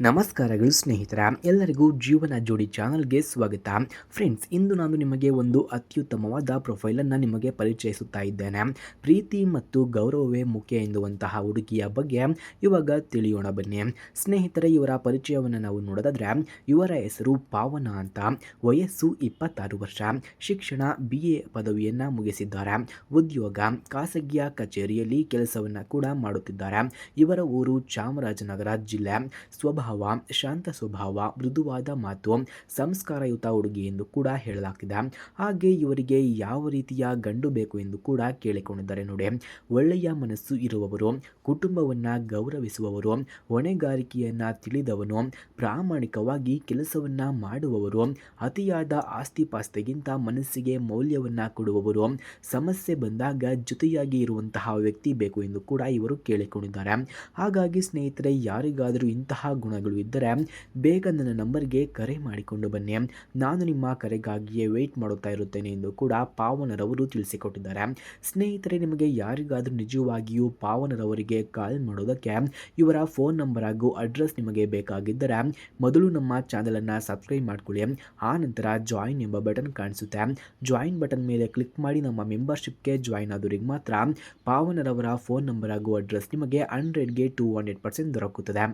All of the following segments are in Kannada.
ನಮಸ್ಕಾರಗಳು ಸ್ನೇಹಿತರ, ಎಲ್ಲರಿಗೂ ಜೀವನ ಜೋಡಿ ಚಾನಲ್ಗೆ ಸ್ವಾಗತ. ಫ್ರೆಂಡ್ಸ್ ಇಂದು ನಾನು ನಿಮಗೆ ಒಂದು ಅತ್ಯುತ್ತಮವಾದ ಪ್ರೊಫೈಲನ್ನು ನಿಮಗೆ ಪರಿಚಯಿಸುತ್ತಾ ಇದ್ದೇನೆ. ಪ್ರೀತಿ ಮತ್ತು ಗೌರವವೇ ಮುಖ್ಯ ಎನ್ನುವಂತಹ ಹುಡುಗಿಯ ಬಗ್ಗೆ ಇವಾಗ ತಿಳಿಯೋಣ ಬನ್ನಿ. ಸ್ನೇಹಿತರೆ, ಇವರ ಪರಿಚಯವನ್ನು ನಾವು ನೋಡೋದಾದ್ರೆ, ಇವರ ಹೆಸರು ಪಾವನ ಅಂತ. ವಯಸ್ಸು ಇಪ್ಪತ್ತಾರು ವರ್ಷ. ಶಿಕ್ಷಣ ಬಿ ಎ ಪದವಿಯನ್ನು ಮುಗಿಸಿದ್ದಾರೆ. ಉದ್ಯೋಗ ಖಾಸಗಿಯ ಕಚೇರಿಯಲ್ಲಿ ಕೆಲಸವನ್ನು ಕೂಡ ಮಾಡುತ್ತಿದ್ದಾರೆ. ಇವರ ಊರು ಚಾಮರಾಜನಗರ ಜಿಲ್ಲೆ. ಸ್ವಭಾವ ಶಾಂತ ಸ್ವಭಾವ, ಮೃದುವಾದ ಮಾತು, ಸಂಸ್ಕಾರಯುತ ಹುಡುಗಿ ಎಂದು ಕೂಡ ಹೇಳಲಾಗ್ತಿದೆ. ಹಾಗೆ ಇವರಿಗೆ ಯಾವ ರೀತಿಯ ಗಂಡು ಬೇಕು ಎಂದು ಕೂಡ ಕೇಳಿಕೊಂಡಿದ್ದಾರೆ ನೋಡಿ. ಒಳ್ಳೆಯ ಮನಸ್ಸು ಇರುವವರು, ಕುಟುಂಬವನ್ನು ಗೌರವಿಸುವವರು, ಹೊಣೆಗಾರಿಕೆಯನ್ನು ತಿಳಿದವನು, ಪ್ರಾಮಾಣಿಕವಾಗಿ ಕೆಲಸವನ್ನು ಮಾಡುವವರು, ಅತಿಯಾದ ಆಸ್ತಿಪಾಸ್ತಿಗಿಂತ ಮನಸ್ಸಿಗೆ ಮೌಲ್ಯವನ್ನು ಕೊಡುವವರು, ಸಮಸ್ಯೆ ಬಂದಾಗ ಜೊತೆಯಾಗಿ ಇರುವಂತಹ ವ್ಯಕ್ತಿ ಬೇಕು ಎಂದು ಕೂಡ ಇವರು ಕೇಳಿಕೊಂಡಿದ್ದಾರೆ. ಹಾಗಾಗಿ ಸ್ನೇಹಿತರೆ, ಯಾರಿಗಾದರೂ ಇಂತಹ ಗುಣಗಳು ಇದ್ದರೆ ಬೇಗ ನನ್ನ ನಂಬರ್ಗೆ ಕರೆ ಮಾಡಿಕೊಂಡು ಬನ್ನಿ. ನಾನು ನಿಮ್ಮ ಕರೆಗಾಗಿಯೇ ವೆಯ್ಟ್ ಮಾಡುತ್ತಾ ಇರುತ್ತೇನೆ ಎಂದು ಕೂಡ ಪಾವನರವರು ತಿಳಿಸಿಕೊಟ್ಟಿದ್ದಾರೆ. ಸ್ನೇಹಿತರೆ, ನಿಮಗೆ ಯಾರಿಗಾದರೂ ನಿಜವಾಗಿಯೂ ಪಾವನರವರಿಗೆ ಕಾಲ್ ಮಾಡೋದಕ್ಕೆ ಇವರ ಫೋನ್ ನಂಬರ್ ಹಾಗೂ ಅಡ್ರೆಸ್ ನಿಮಗೆ ಬೇಕಾಗಿದ್ದರೆ ಮೊದಲು ನಮ್ಮ ಚಾನಲನ್ನು ಸಬ್ಸ್ಕ್ರೈಬ್ ಮಾಡಿಕೊಳ್ಳಿ. ಆ ನಂತರ ಜಾಯಿನ್ ಎಂಬ ಬಟನ್ ಕಾಣಿಸುತ್ತೆ. ಜಾಯಿನ್ ಬಟನ್ ಮೇಲೆ ಕ್ಲಿಕ್ ಮಾಡಿ ನಮ್ಮ ಮೆಂಬರ್ಶಿಪ್ಗೆ ಜಾಯಿನ್ ಆದವರಿಗೆ ಮಾತ್ರ ಪಾವನರವರ ಫೋನ್ ನಂಬರ್ ಹಾಗೂ ಅಡ್ರೆಸ್ ನಿಮಗೆ ಹಂಡ್ರೆಡ್ಗೆ ಟೂ ಹಂಡ್ರೆಡ್ ಪರ್ಸೆಂಟ್ ದೊರಕುತ್ತದೆ.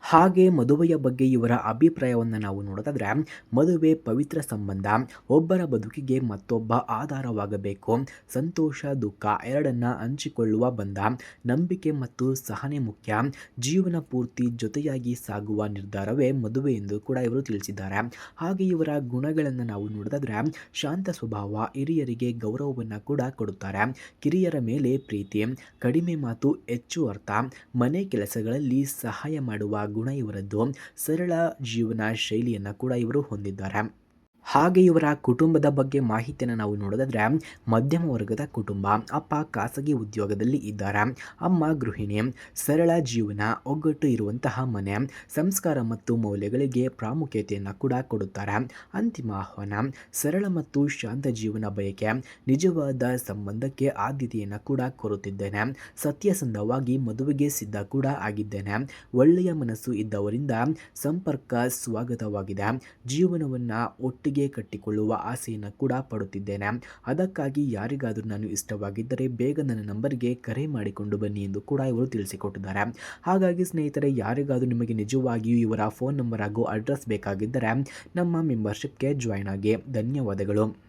ಹಾಗೆ ಮದುವೆಯ ಬಗ್ಗೆ ಇವರ ಅಭಿಪ್ರಾಯವನ್ನು ನಾವು ನೋಡೋದಾದ್ರೆ, ಮದುವೆ ಪವಿತ್ರ ಸಂಬಂಧ, ಒಬ್ಬರ ಬದುಕಿಗೆ ಮತ್ತೊಬ್ಬ ಆಧಾರವಾಗಬೇಕು, ಸಂತೋಷ, ದುಃಖ ಎರಡನ್ನ ಹಂಚಿಕೊಳ್ಳುವ ಬಂಧ, ನಂಬಿಕೆ ಮತ್ತು ಸಹನೆ ಮುಖ್ಯ, ಜೀವನ ಪೂರ್ತಿ ಜೊತೆಯಾಗಿ ಸಾಗುವ ನಿರ್ಧಾರವೇ ಮದುವೆ ಎಂದು ಕೂಡ ಇವರು ತಿಳಿಸಿದ್ದಾರೆ. ಹಾಗೆ ಇವರ ಗುಣಗಳನ್ನು ನಾವು ನೋಡೋದಾದ್ರೆ, ಶಾಂತ ಸ್ವಭಾವ ಹಿರಿಯರಿಗೆ ಗೌರವವನ್ನು ಕೂಡ ಕೊಡುತ್ತಾರೆ. ಕಿರಿಯರ ಮೇಲೆ ಪ್ರೀತಿ, ಕಡಿಮೆ ಮಾತು, ಹೆಚ್ಚು ಅರ್ಥ, ಮನೆ ಕೆಲಸಗಳಲ್ಲಿ ಸಹಾಯ ಮಾಡುವ ಗುಣ ಇವರದ್ದು. ಸರಳ ಜೀವನ ಶೈಲಿಯನ್ನು ಕೂಡ ಇವರು ಹೊಂದಿದ್ದಾರೆ. ಹಾಗೆ ಇವರ ಕುಟುಂಬದ ಬಗ್ಗೆ ಮಾಹಿತಿಯನ್ನು ನಾವು ನೋಡೋದಾದ್ರೆ, ಮಧ್ಯಮ ವರ್ಗದ ಕುಟುಂಬ, ಅಪ್ಪ ಖಾಸಗಿ ಉದ್ಯೋಗದಲ್ಲಿ ಇದ್ದಾರೆ, ಅಮ್ಮ ಗೃಹಿಣಿ, ಸರಳ ಜೀವನ, ಒಗ್ಗಟ್ಟು ಇರುವಂತಹ ಮನೆ, ಸಂಸ್ಕಾರ ಮತ್ತು ಮೌಲ್ಯಗಳಿಗೆ ಪ್ರಾಮುಖ್ಯತೆಯನ್ನು ಕೂಡ ಕೊಡುತ್ತಾರೆ. ಅಂತಿಮ ಆಹ್ವಾನ, ಸರಳ ಮತ್ತು ಶಾಂತ ಜೀವನ ಬಯಕೆ, ನಿಜವಾದ ಸಂಬಂಧಕ್ಕೆ ಆದ್ಯತೆಯನ್ನು ಕೂಡ ಕೊರುತ್ತಿದ್ದೇನೆ ಸತ್ಯಸಂಧವಾಗಿ ಮದುವೆಗೆ ಸಿದ್ಧ ಕೂಡ ಆಗಿದ್ದೇನೆ. ಒಳ್ಳೆಯ ಮನಸ್ಸು ಇದ್ದವರಿಂದ ಸಂಪರ್ಕ ಸ್ವಾಗತವಾಗಿದೆ. ಜೀವನವನ್ನು ಒಟ್ಟಿಗೆ ಕಟ್ಟಿಕೊಳ್ಳುವ ಆಸೆಯನ್ನು ಕೂಡ ಪಡುತ್ತಿದ್ದೇನೆ. ಅದಕ್ಕಾಗಿ ಯಾರಿಗಾದರೂ ನಾನು ಇಷ್ಟವಾಗಿದ್ದರೆ ಬೇಗ ನನ್ನ ನಂಬರ್ಗೆ ಕರೆ ಮಾಡಿಕೊಂಡು ಬನ್ನಿ ಎಂದು ಕೂಡ ಇವರು ತಿಳಿಸಿಕೊಟ್ಟಿದ್ದಾರೆ. ಹಾಗಾಗಿ ಸ್ನೇಹಿತರೆ, ಯಾರಿಗಾದರೂ ನಿಮಗೆ ನಿಜವಾಗಿಯೂ ಇವರ ಫೋನ್ ನಂಬರ್ ಹಾಗೂ ಅಡ್ರೆಸ್ ಬೇಕಾಗಿದ್ದರೆ ನಮ್ಮ ಮೆಂಬರ್ಶಿಪ್ಗೆ ಜಾಯ್ನ್ ಆಗಿ. ಧನ್ಯವಾದಗಳು.